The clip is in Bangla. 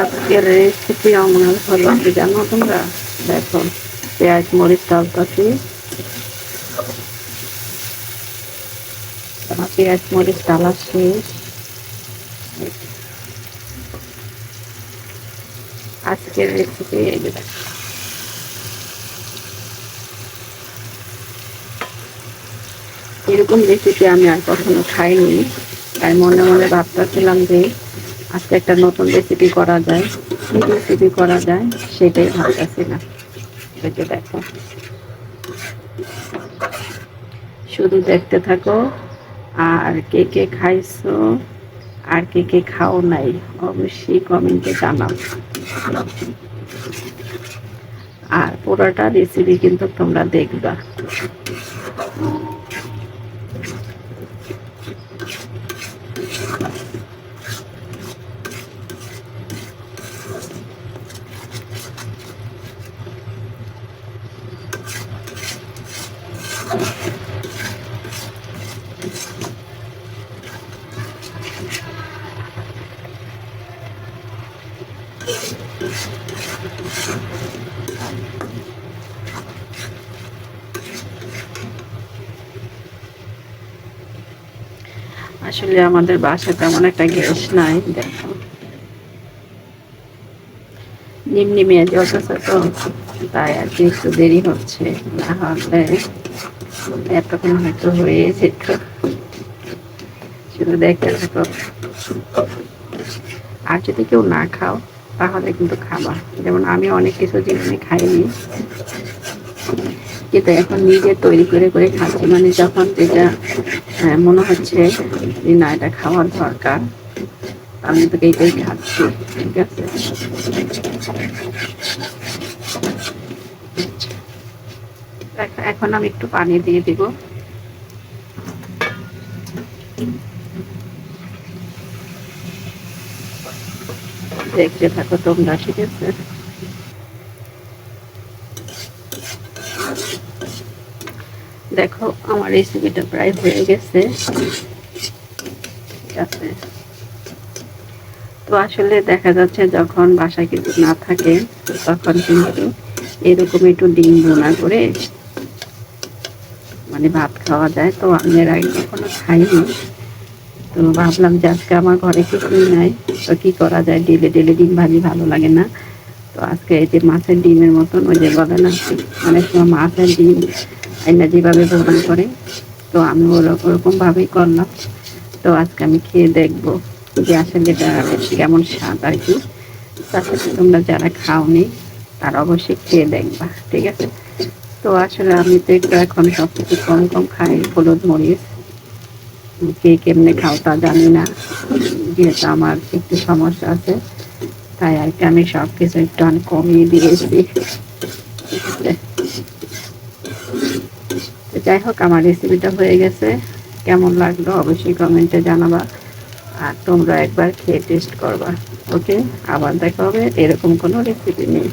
আজকের রেসিপি আমার হলো কি জানো তোমরা? দেখো, পেঁয়াজ, মরিচ ডালতাছি আমার পেঁয়াজ, মরিচ ডালা শেষ আজকের রেসিপি এই এরকম রেসিপি আমি আর কখনো খাইনি। তাই মনে মনে ভাবতেছিলাম যে আজকে একটা নতুন রেসিপি করা যায়। কি রেসিপি করা যায় সেটাই ভাবতেছিলাম না। দেখো। শুধু দেখতে থাকো আর কে কে খাইছো আর কে কে খাও নাই অবশ্যই কমেন্টে জানাও। আর পুরোটা রেসিপি কিন্তু তোমরা দেখবা। আসলে আমাদের বাসায় তেমন একটা গ্যাস নাই, দেখো। নিম্নি মেয়ে জ্বলতেছে তো তাই আর কি একটু দেরি হচ্ছে, না হলে এতক্ষণ হয়তো হয়ে শুধু দেখতে থাকো। আর যদি কেউ না খাও তাহলে কিন্তু খাবা। যেমন আমি অনেক কিছু জিনিস খাইনি। কিন্তু এখন নিজে তৈরি করে করে খাচ্ছি। মানে যখন যেটা হ্যাঁ, মনে হচ্ছে যে না এটা খাওয়ার দরকার আমি তোকে এইটাই খাচ্ছি ঠিক আছে দেখো, এখন আমি একটু পানি দিয়ে দিব। দেখতে থাকো তোমরা, ঠিক আছে? দেখো, আমার রেসিপিটা প্রায় হয়ে গেছে। ঠিক আছে? তো আসলে দেখা যাচ্ছে যখন বাসায় কিছু না থাকে, তখন কিন্তু এরকম একটু ডিম বোনা করে মানে ভাত খাওয়া যায়, তো আমি এর আগে কখনো খাইনি। তো ভাবলাম যে আজকে আমার ঘরে কিছুই নাই, তো কী করা যায়? ডেলে ডেলে ডিম ভাজি ভালো লাগে না। তো আজকে এই যে মাছের ডিমের মতন, ওই যে বলে না, অনেক সময় মাছের ডিম আইনা যেভাবে ভোজন করে, তো আমি ওরকম ভাবেই করলাম। তো আজকে আমি খেয়ে দেখব যে আসলে এটা কেমন স্বাদ আর কি। তাতে তোমরা যারা খাওনি, তারা অবশ্যই খেয়ে দেখবা, ঠিক আছে? তো আসলে আমি তো একটু এখন সব কিছু কম কম খাই, হলুদ মরিচ। কে কেমনে খাও তা জানি না, যেহেতু আমার একটু সমস্যা আছে, তাই আর কি আমি সব কিছু একটু অনেক কমিয়ে দিয়েছি। যাই হোক, আমার রেসিপিটা হয়ে গেছে। কেমন লাগল অবশ্যই কমেন্টে জানাবা। আর তোমরা একবার খেয়ে টেস্ট করবা ওকে আবার দেখা হবে এরকম কোনো রেসিপি নেই